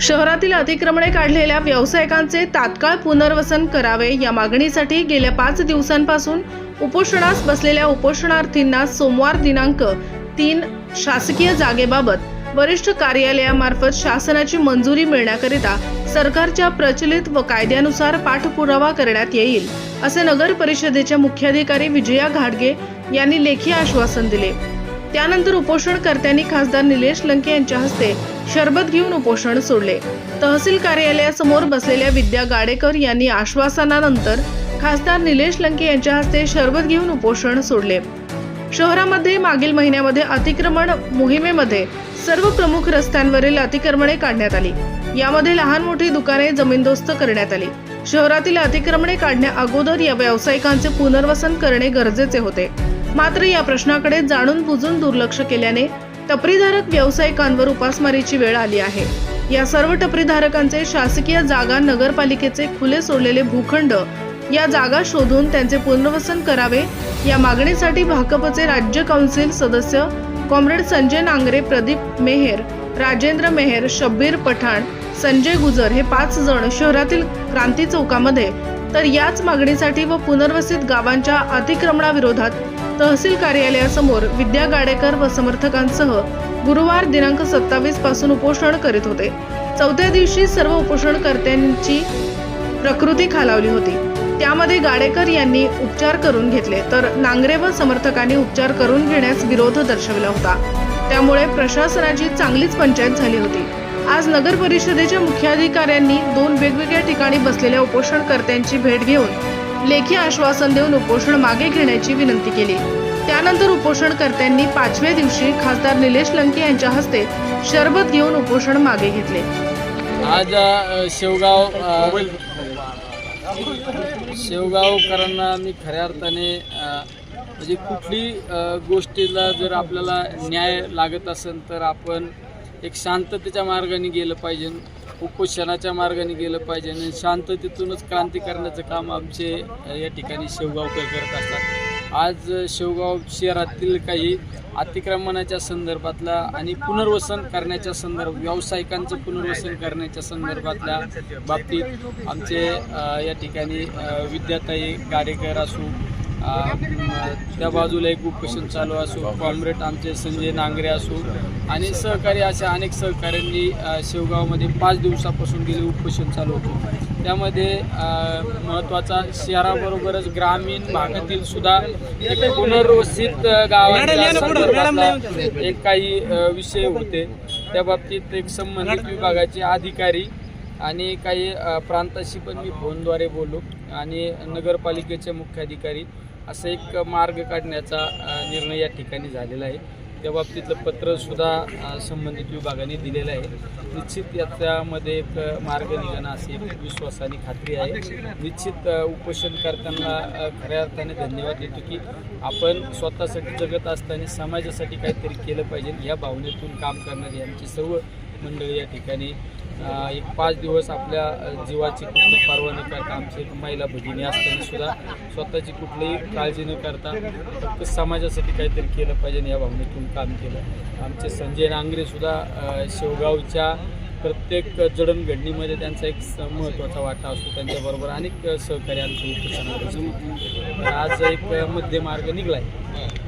शहरातील अतिक्रमणे काढलेल्या व्यावसायिकांचे तात्काळ पुनर्वसन करावे या मागणीसाठी गेल्या पाच दिवसांपासून उपोषणास बसलेल्या उपोषणार्थींना सोमवार दिनांक तीन शासकीय जागेबाबत वरिष्ठ कार्यालयामार्फत शासनाची मंजुरी मिळण्याकरिता सरकारच्या प्रचलित व कायद्यानुसार पाठपुरावा करण्यात येईल असे नगर परिषदेच्या मुख्याधिकारी विजया घाडगे यांनी लेखी आश्वासन दिले. त्यानंतर उपोषणकर्त्यांनी खासदार निलेश लंके यांच्या हस्ते शरबत घेऊन उपोषण सोडले. तहसील कार्यालयासमोर बसलेल्या विद्या गाडेकर यांनी आश्वासनानंतर खासदार निलेश लंके यांच्या हस्ते शरबत घेऊन उपोषण सोडले. शहरामध्ये मागील महिन्यामध्ये अतिक्रमण मोहिमेमध्ये सर्व प्रमुख रस्त्यांवरील अतिक्रमणे काढण्यात आली. यामध्ये लहान मोठी दुकाने जमीनदोस्त करण्यात आली. शहरातील अतिक्रमणे काढण्या अगोदर या व्यावसायिकांचे पुनर्वसन करणे गरजेचे होते. मात्र या प्रश्नाकडे जाणून बुजून दुर्लक्ष केल्याने टपरीधारक व्यावसायिकांवर उपासमारीची वेळ आली आहे. या सर्व टपरीधारकांचे शासकीय जागा नगरपालिकेचे खुले सोडलेले भूखंड या जागा शोधून त्यांचे पुनर्वसन करावे या मागणीसाठी भाकपचे राज्य काउन्सिल सदस्य कॉम्रेड संजय नांगरे प्रदीप मेहेर राजेंद्र मेहेर शब्बीर पठाण संजय गुजर हे पाच जण शहरातील क्रांती चौकामध्ये तर याच मागणीसाठी व पुनर्वसित गावांच्या अतिक्रमणाविरोधात तहसील कार्यालयासमोर विद्या गाडेकर व समर्थकांसह गुरुवार दिनांक सत्तावीसपासून उपोषण करीत होते. चौथ्या दिवशी सर्व उपोषणकर्त्यांची प्रकृती खालावली होती. त्यामध्ये गाडेकर यांनी उपचार करून घेतले तर नांगरे व समर्थकांनी उपचार करून घेण्यास विरोध दर्शविला होता. त्यामुळे प्रशासनाची चांगलीच पंचायत झाली होती. आज नगर परिषदेच्या मुख्याधिकाऱ्यांनी दोन वेगवेगळ्या ठिकाणी बसलेल्या उपोषणकर्त्यांची भेट घेऊन लेखी आश्वासन देऊन उपोषण मागे घेण्याची विनंती केली. त्यानंतर उपोषणकर्त्यांनी पाचव्या दिवशी खासदार निलेश लंके यांच्या हस्ते शरबत घेऊन उपोषण मागे घेतले. आज शेवगाव शेवगावकरांना मी खऱ्या अर्थाने म्हणजे कुठली गोष्टीला जर आपल्याला न्याय लागत असेल तर आपण एक शांततेच्या मार्गाने गेलं पाहिजे. उपोषणाच्या मार्गाने गेलं पाहिजे आणि शांततेतूनच क्रांती करण्याचं काम आमचे या ठिकाणी शेवगावकर करत असतात. आज शेवगाव शहरातील काही अतिक्रमणाच्या संदर्भातला आणि पुनर्वसन करण्याच्या संदर्भ व्यावसायिकांचं पुनर्वसन करण्याच्या संदर्भातल्या बाबतीत आमचे या ठिकाणी विद्याताई गाडेकर असू त्या बाजूला एक उपोषण चालू असो कॉम्रेड आमचे संजय नांगरे असो आणि सहकारी अशा अनेक सहकाऱ्यांनी शेवगावमध्ये पाच दिवसापासून गेले उपोषण चालू होते. त्यामध्ये महत्त्वाचा शहराबरोबरच ग्रामीण भागातील सुद्धा एक पुनर्वसित गावांच्या एक काही विषय होते. त्या बाबतीत एक संबंधित विभागाचे अधिकारी आणि काही प्रांताशी पण मी फोनद्वारे बोलू. आणि नगरपालिकेचे मुख्याधिकारी असं एक मार्ग काढण्याचा निर्णय या ठिकाणी झालेला आहे. त्या बाबतीतलं पत्रसुद्धा संबंधित विभागाने दिलेलं आहे. निश्चित याच्यामध्ये एक मार्ग निघणं असे विश्वासाने विश्वास आणि खात्री आहे. निश्चित उपोषण करताना खऱ्या अर्थाने धन्यवाद देतो की आपण स्वतःसाठी जगत असताना समाजासाठी काहीतरी केलं पाहिजे. या भावनेतून काम करणारी आमची सर्व मंडळी या ठिकाणी एक पाच दिवस आपल्या जीवाची कुठली पर्वा न करता आमची एक महिला भगिनी असताना सुद्धा स्वतःची कुठलीही काळजी न करता फक्त समाजासाठी काहीतरी केलं पाहिजे या भावनेतून काम केलं. आमचे संजय नांगरेसुद्धा शेवगावच्या प्रत्येक जडणघडणीमध्ये त्यांचा एक स- महत्त्वाचा वाटा असतो. त्यांच्याबरोबर अनेक सहकार्यांचं आज एक मध्यमार्ग निघला आहे